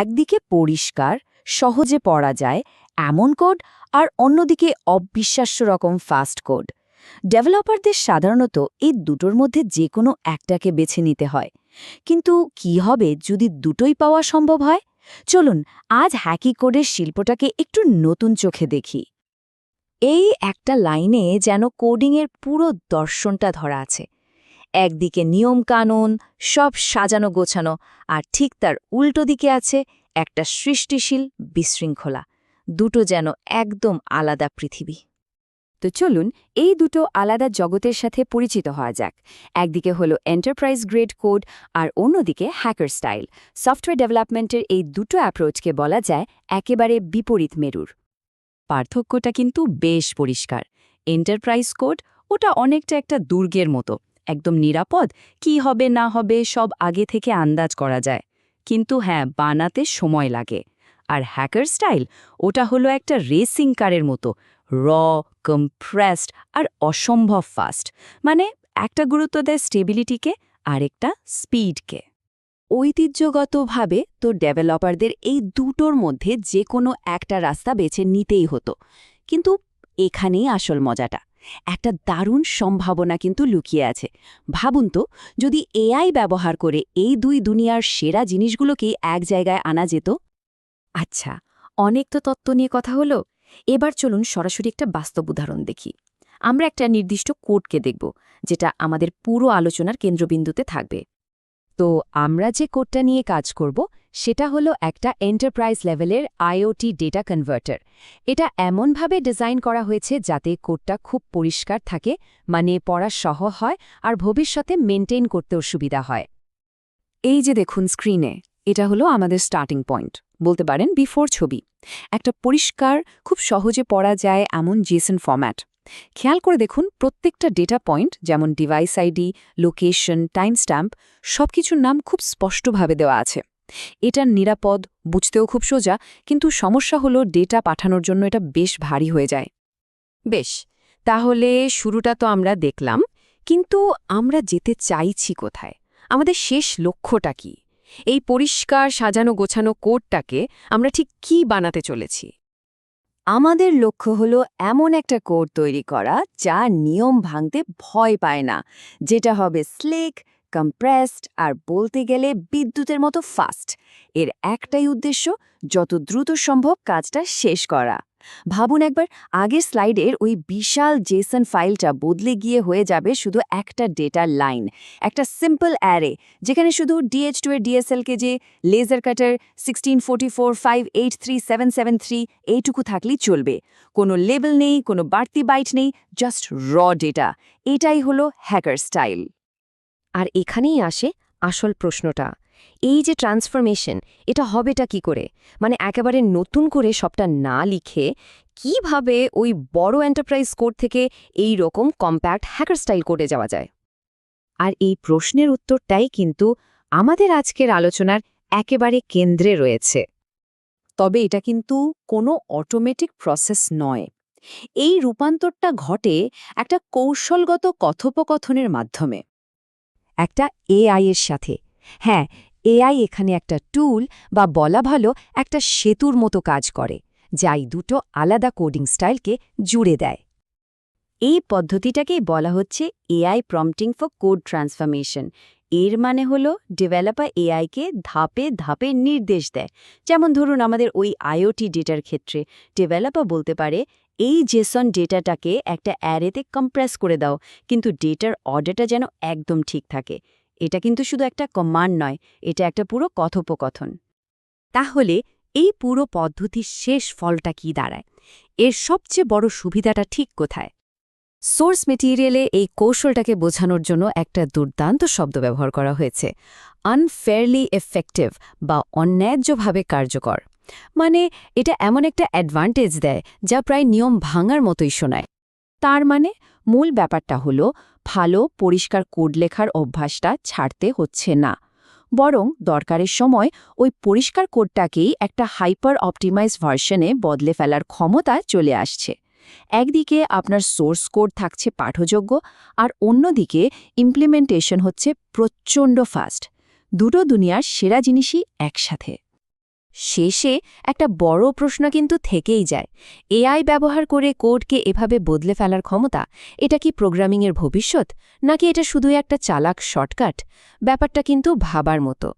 একদিকে পরিষ্কার, সহজে পড়া যায়, এমন কোড, আর অন্যদিকে অবিশ্বাস্য রকম ফাস্ট কোড। ডেভেলপারদের সাধারণত এই দুটোর মধ্যে যে কোনো একটাকে বেছে নিতে হয়। কিন্তু কি হবে যদি দুটোই পাওয়া সম্ভব হয়? চলুন, আজ হ্যাকি কোডের শিল্পটাকে একটু নতুন চোখে দেখি। এই একটা লাইনে যেন কোডিংয়ের পুরো দর্শনটা ধরা আছে। একদিকে নিয়মকানুন, সব সাজানো গোছানো, আর ঠিক তার উল্টো দিকে আছে একটা সৃষ্টিশীল বিশৃঙ্খলা, দুটো যেন একদম আলাদা পৃথিবী। তো চলুন এই দুটো আলাদা জগতের সাথে পরিচিত হওয়া যাক। একদিকে হলো এন্টারপ্রাইজ গ্রেড কোড আর অন্যদিকে হ্যাকার স্টাইল সফটওয়্যার ডেভেলপমেন্টের এই দুটো অ্যাপ্রোচকে বলা যায় একেবারে বিপরীত মেরুর। পার্থক্যটা কিন্তু বেশ পরিষ্কার। এন্টারপ্রাইজ কোড ওটা অনেকটা একটা দুর্গের মতো। একদম নিরাপদ, কি হবে না হবে সব আগে থেকে আন্দাজ করা যায়। কিন্তু হ্যাঁ বানাতে সময় লাগে। আর হ্যাকার স্টাইল, ওটা হলো একটা রেসিং কারের মতো। র কম্প্রেসড আর অসম্ভব ফাস্ট মানে একটা গুরুত্ব দেয় স্টেবিলিটিকে আরেকটা স্পিডকে ঐতিহ্যগতভাবে তো ডেভেলপারদের এই দুটোর মধ্যে যে কোনো একটা রাস্তা বেছে নিতেই হতো। কিন্তু এখানেই আসল মজাটা। একটা দারুণ সম্ভাবনা কিন্তু লুকিয়ে আছে। ভাবুন তো, যদি এআই ব্যবহার করে এই দুই দুনিয়ার সেরা জিনিসগুলোকেই এক জায়গায় আনা যেত। আচ্ছা অনেক তো তত্ত্ব নিয়ে কথা হলো। এবার চলুন সরাসরি একটা বাস্তব উদাহরণ দেখি। আমরা একটা নির্দিষ্ট কোডকে দেখব, যেটা আমাদের পুরো আলোচনার কেন্দ্রবিন্দুতে থাকবে। তো আমরা যে কোডটা নিয়ে কাজ করব সেটা হলো একটা এন্টারপ্রাইজ লেভেলের আইওটি ডেটা কনভার্টার এটা এমনভাবে ডিজাইন করা হয়েছে যাতে কোডটা খুব পরিষ্কার থাকে মানে পড়া সহ হয় আর ভবিষ্যতে মেনটেন করতেও সুবিধা হয়। এই যে দেখুন স্ক্রিনে এটা হলো আমাদের স্টার্টিং পয়েন্ট বলতে পারেন বিফোর ছবি। একটা পরিষ্কার, খুব সহজে পড়া যায় এমন জেসন ফরম্যাট খেয়াল করে দেখুন প্রত্যেকটা ডেটা পয়েন্ট যেমন device ID location time stamp সব কিছুর নাম খুব স্পষ্টভাবে দেওয়া আছে। এটা নিরাপদ, বুঝতেও খুব সোজা, কিন্তু সমস্যা হলো ডেটা পাঠানোর জন্য এটা বেশ ভারী হয়ে যায়। বেশ, তাহলে শুরুটা তো আমরা দেখলাম, কিন্তু আমরা যেতে চাইছি কোথায়? আমাদের শেষ লক্ষ্যটা কি? এই পরিষ্কার সাজানো গোছানো কোডটাকে আমরা ঠিক কি বানাতে চলেছি? আমাদের লক্ষ্য হলো এমন একটা কোড তৈরি করা যা নিয়ম ভাঙতে ভয় পায় না, যেটা হবে স্লেক কম্প্রেসড আর বলতে গেলে বিদ্যুতের মতো ফাস্ট এর একটাই উদ্দেশ্য যত দ্রুত সম্ভব কাজটা শেষ করা। ভাবুন একবার, আগের স্লাইডের ওই বিশাল জেসন ফাইলটা বদলে গিয়ে হয়ে যাবে শুধু একটা ডেটার লাইন একটা সিম্পল অ্যারে যেখানে শুধু ডিএচ টু এর ডিএসএলকে যে laser cutter sixteen forty four five eight three seven seven three এইটুকু থাকলেই চলবে। কোনো লেবেল নেই, কোনো বাড়তি বাইট নেই জাস্ট র ডেটা এটাই হলো হ্যাকার স্টাইল আর এখানেই আসে আসল প্রশ্নটা। এই যে ট্রান্সফরমেশন, এটা হবেটা কি করে? মানে একেবারে নতুন করে সবটা না লিখে কীভাবে ওই বড় এন্টারপ্রাইজ কোড থেকে এই রকম কম্প্যাক্ট হ্যাকার স্টাইল কোডে যাওয়া যায়? আর এই প্রশ্নের উত্তরটাই কিন্তু আমাদের আজকের আলোচনার একেবারে কেন্দ্রে রয়েছে। তবে এটা কিন্তু কোনো অটোমেটিক প্রসেস নয়। এই রূপান্তরটা ঘটে একটা কৌশলগত কথোপকথনের মাধ্যমে। একটা এআই এর সাথে। হ্যাঁ এআই এখানে একটা টুল বা বলা ভালো একটা সেতুর মতো কাজ করে যাই দুটো আলাদা কোডিং স্টাইলকে জুড়ে দেয়। এই পদ্ধতিটাকেই বলা হচ্ছে AI prompting for code transformation এর মানে হলো ডেভেলপার এআইকে ধাপে ধাপে নির্দেশ দেয়। যেমন ধরুন আমাদের ওই আইওটি ডেটার ক্ষেত্রে ডেভেলপার বলতে পারে এই জেসন ডেটাটাকে একটা অ্যারেতে কম্প্রেস করে দাও, কিন্তু ডেটার অর্ডারটা যেন একদম ঠিক থাকে। এটা কিন্তু শুধু একটা কমান্ড নয়, এটা একটা পুরো কথোপকথন। তাহলে এই পুরো পদ্ধতির শেষ ফলটা কি দাঁড়ায়? এর সবচেয়ে বড় সুবিধাটা ঠিক কোথায়? সোর্স মেটিরিয়ালে এই কৌশলটাকে বোঝানোর জন্য একটা দুর্দান্ত শব্দ ব্যবহার করা হয়েছে। আনফেয়ারলি এফেক্টিভ বা অন্যায্যভাবে কার্যকর। মানে এটা এমন একটা অ্যাডভান্টেজ দেয় যা প্রায় নিয়ম ভাঙার মতোই শোনায়। তার মানে মূল ব্যাপারটা হলো ভালো, পরিষ্কার কোড লেখার অভ্যাসটা ছাড়তে হচ্ছে না। বরং দরকারের সময় ওই পরিষ্কার কোডটাকেই একটা হাইপার অপটিমাইজ ভার্সনে বদলে ফেলার ক্ষমতা চলে আসছে। একদিকে আপনার সোর্স কোড থাকছে পাঠযোগ্য আর অন্যদিকে ইমপ্লিমেন্টেশন হচ্ছে প্রচণ্ড ফাস্ট দুটো দুনিয়ার সেরা জিনিসই একসাথে। শেষে একটা বড় প্রশ্ন কিন্তু থেকেই যায়। এআই ব্যবহার করে কোডকে এভাবে বদলে ফেলার ক্ষমতা, এটা কি প্রোগ্রামিংয়ের ভবিষ্যৎ? নাকি এটা শুধু একটা চালাক শর্টকাট? ব্যাপারটা কিন্তু ভাবার মতো।